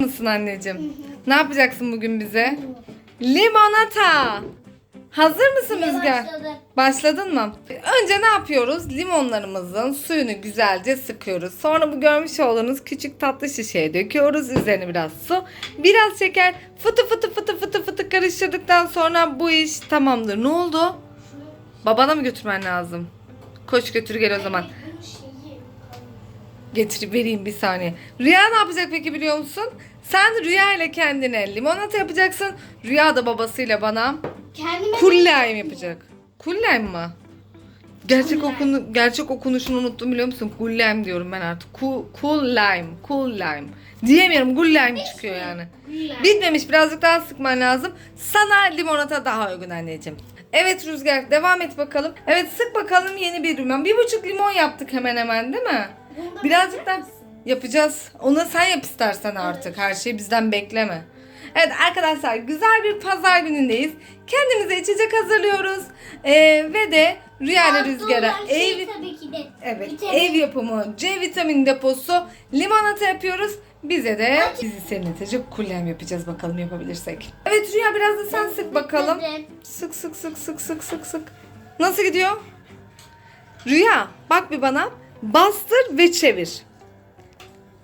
mısın anneciğim? Ne yapacaksın bugün bize? Limonata. Hazır mısın Rüzgar? Başladı. Başladın mı? Önce ne yapıyoruz? Limonlarımızın suyunu güzelce sıkıyoruz. Sonra bu görmüş olduğunuz küçük tatlı şişeye döküyoruz. Üzerine biraz su, biraz şeker. Fıtı fıtı fıtı fıtı fıtı karıştırdıktan sonra bu iş tamamdır. Ne oldu? Babana mı götürmen lazım? Koş götür gel o zaman. Getirip vereyim bir saniye. Rüya ne yapacak peki biliyor musun? Sen Rüya ile kendine limonata yapacaksın. Rüya da babasıyla bana Kendime lime yapacak. Lime mı? Gerçek Cool okunu gerçek okunuşunu unuttum biliyor musun? Lime diyorum ben artık. Cool, cool lime, cool lime. Diyemiyorum. Lime çıkıyor yani. Bitmemiş. Birazcık daha sıkman lazım. Sana limonata daha uygun anneciğim. Evet Rüzgar devam et bakalım. Evet sık bakalım yeni bir limon. Bir buçuk limon yaptık hemen hemen değil mi? Bundan Birazcık da yapacağız. Onu sen yap istersen artık. Her şeyi bizden bekleme. Evet arkadaşlar güzel bir pazar günündeyiz. Kendimize içecek hazırlıyoruz. Ee, ve de Rüya ile Altı Rüzgar'a olan şey ev, tabii ki de. evet, vitamin. ev yapımı C vitamini deposu limonata yapıyoruz. Bize de bizi serinletecek kullem yapacağız bakalım yapabilirsek. Evet Rüya biraz da sen sık bakalım. Dedim. Sık sık sık sık sık sık sık. Nasıl gidiyor? Rüya bak bir bana. Bastır ve çevir.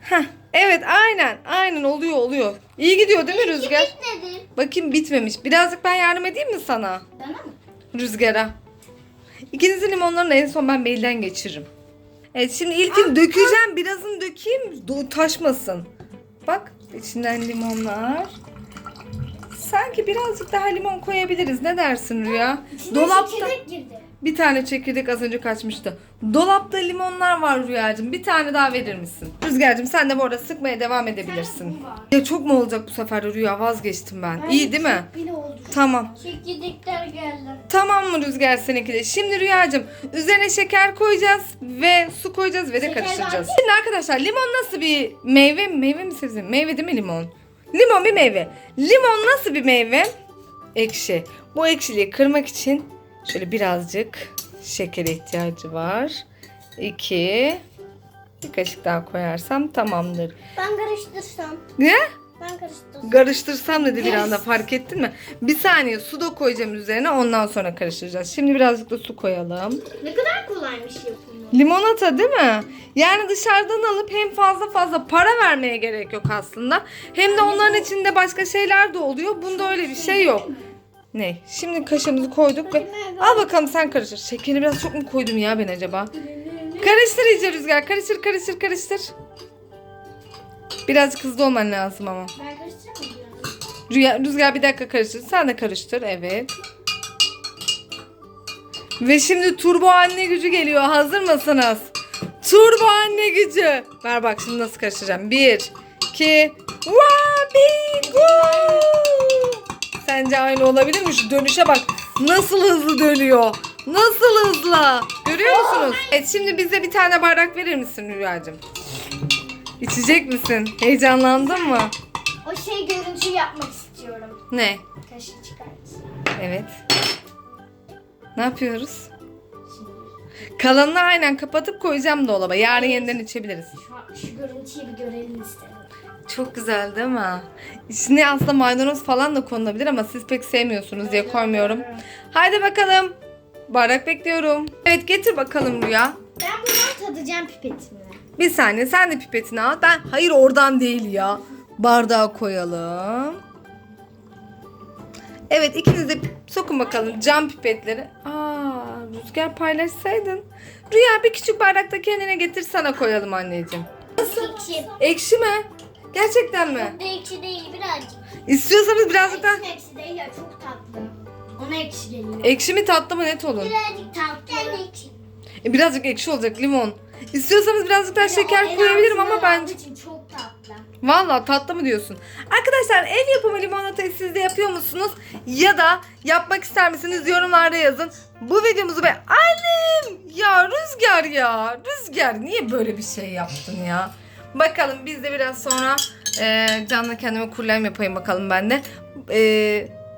Heh, evet aynen aynen oluyor oluyor. İyi gidiyor değil mi Rüzgar? Bitmedi. Bakayım bitmemiş. Birazcık ben yardım edeyim mi sana? Bana mı? Rüzgara. İkinizin limonlarını en son ben belden geçiririm. Evet şimdi ilkin dökeceğim. Birazını dökeyim. Taşmasın. Bak içinden limonlar. Sanki birazcık daha limon koyabiliriz. Ne dersin Rüya? İçine Dolapta girdi. Bir tane çekirdek az önce kaçmıştı. Dolapta limonlar var Rüyacığım. Bir tane daha verir misin? Rüzgar'cığım sen de bu arada sıkmaya devam edebilirsin. Ya çok mu olacak bu sefer de Rüya? Vazgeçtim ben. İyi değil mi? Bile oldu. Tamam. Çekirdekler geldi. Tamam mı Rüzgar seninki de? Şimdi Rüyacığım üzerine şeker koyacağız ve su koyacağız ve de Şeker karıştıracağız. var Şimdi arkadaşlar limon nasıl bir meyve? Meyve mi sebze? Meyve değil mi limon? Limon bir meyve. Limon nasıl bir meyve? Ekşi. Bu ekşiliği kırmak için şöyle birazcık şekere ihtiyacı var. İki. Bir kaşık daha koyarsam tamamdır. Ben karıştırsam. Ne? Ben karıştırsam. Karıştırsam dedi bir anda fark ettin mi? Bir saniye su da koyacağım üzerine ondan sonra karıştıracağız. Şimdi birazcık da su koyalım. Ne kadar kolaymış yapımı. Limonata değil mi? Yani dışarıdan alıp hem fazla fazla para vermeye gerek yok aslında. Hem de onların içinde başka şeyler de oluyor. Bunda öyle bir şey yok. Ne? Şimdi kaşığımızı koyduk ve al bakalım sen karıştır. Şekeri biraz çok mu koydum ya ben acaba? Karıştır iyice Rüzgar. Karıştır karıştır karıştır. Birazcık hızlı olman lazım ama. Ben. Rüya, Rüzgar bir dakika karıştır. Sen de karıştır. Evet. Ve şimdi turbo anne gücü geliyor. Hazır mısınız? Turbo anne gücü. Ver bak şimdi nasıl karıştıracağım. Bir, iki, Wabigu! Sence aynı olabilir mi? Şu dönüşe bak. Nasıl hızlı dönüyor. Nasıl hızlı. Görüyor musunuz? Evet şimdi bize bir tane bardak verir misin Rüyacığım? İçecek misin? Heyecanlandın mı? O şey görüntü yapmak istiyorum. Ne? Kaşık çıkart. Evet. Ne yapıyoruz? Kalanını aynen kapatıp koyacağım dolaba. Yarın yeniden içebiliriz. Şu, şu görüntüyü bir görelim istedim. Çok güzel değil mi? İçine aslında maydanoz falan da konulabilir ama siz pek sevmiyorsunuz diye koymuyorum. Haydi bakalım. Bardak bekliyorum. Evet getir bakalım Rüya. Ben bundan tadacağım pipetimle. Bir saniye sen de pipetini al. Ben hayır oradan değil ya. Bardağa koyalım. Evet ikiniz de sokun bakalım cam pipetleri. Aa rüzgar paylaşsaydın. Rüya bir küçük bardakta kendine getir sana koyalım anneciğim. Ekşi. Ekşi mi? Gerçekten mi? Çok da ekşi değil birazcık. İstiyorsanız birazcık daha... Ekşi ekşi değil ya çok tatlı. Ona ekşi geliyor. Ekşi mi tatlı mı net olun. Birazcık tatlı. ekşi. E, birazcık ekşi olacak limon. İstiyorsanız birazcık daha şeker koyabilirim ama bence... için çok. Valla tatlı mı diyorsun? Arkadaşlar ev yapımı limonatayı siz de yapıyor musunuz? Ya da yapmak ister misiniz? Yorumlarda yazın. Bu videomuzu ve annem ya Rüzgar ya Rüzgar niye böyle bir şey yaptın ya? Bakalım biz de biraz sonra e, Can'la kendime kullem yapayım bakalım ben de. E,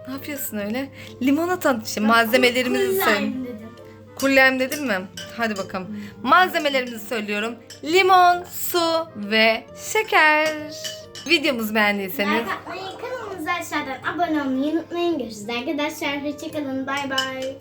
ne yapıyorsun öyle? Limonata işte malzemelerimizi söyle. Kullem dedim mi? Hadi bakalım. Malzemelerimizi söylüyorum. Limon, su ve şeker. Videomuzu beğendiyseniz Like atmayı, kanalımıza aşağıdan abone olmayı unutmayın. Görüşürüz arkadaşlar. Hoşçakalın. Bay bay.